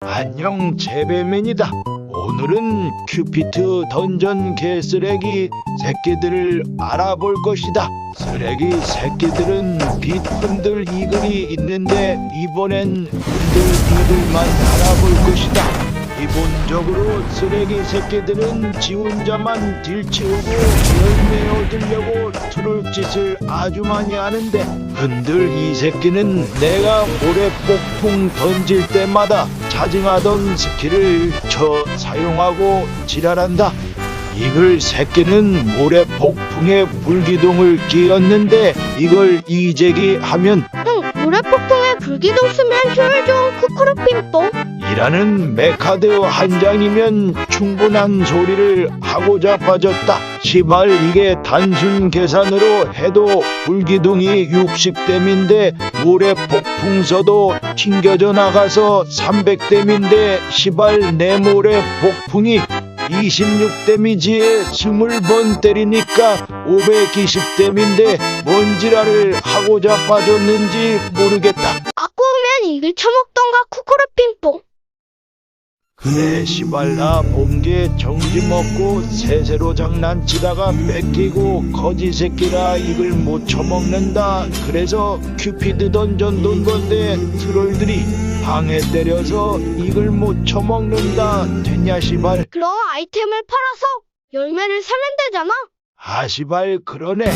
안녕 제배맨이다. 오늘은 큐피트 던전 개쓰레기 새끼들을 알아볼 것이다. 쓰레기 새끼들은 빛 흔들 이글이 있는데 이번엔 흔들 이글만 알아볼 것이다. 기본적으로 쓰레기 새끼들은 지 혼자만 딜치우고 열매 얻으려고 트롤 짓을 아주 많이 하는데 흔들 이 새끼는 내가 모래 폭풍 던질 때마다 자증하던 스킬을 쳐 사용하고 지랄한다. 이글 새끼는 모래 폭풍에 불기둥을 끼얹는데 이걸 이재기 하면 응, 모래폭풍에 불기둥 쓰면 효율 좋은 쿠쿠루핑뽕. 이라는 메카드 한 장이면 충분한 소리를 하고자 빠졌다. 시발 이게 단순 계산으로 해도 불기둥이 60댐인데 모래 폭풍서도 튕겨져 나가서 300댐인데 시발 내 모래 폭풍이 26데미지에 20번 때리니까 520댐인데 뭔 지랄을 하고자 빠졌는지 모르겠다. 아까우면 이글 처먹던가 쿠쿠루핑뽕. 그래 시발 나 본게 정지 먹고 세세로 장난치다가 뺏기고 거지 새끼라 이걸 못 처먹는다. 그래서 큐피드 던전 돈 건데 트롤들이 방해 때려서 이걸 못 처먹는다. 됐냐 시발? 그럼 아이템을 팔아서 열매를 사면 되잖아. 아 시발 그러네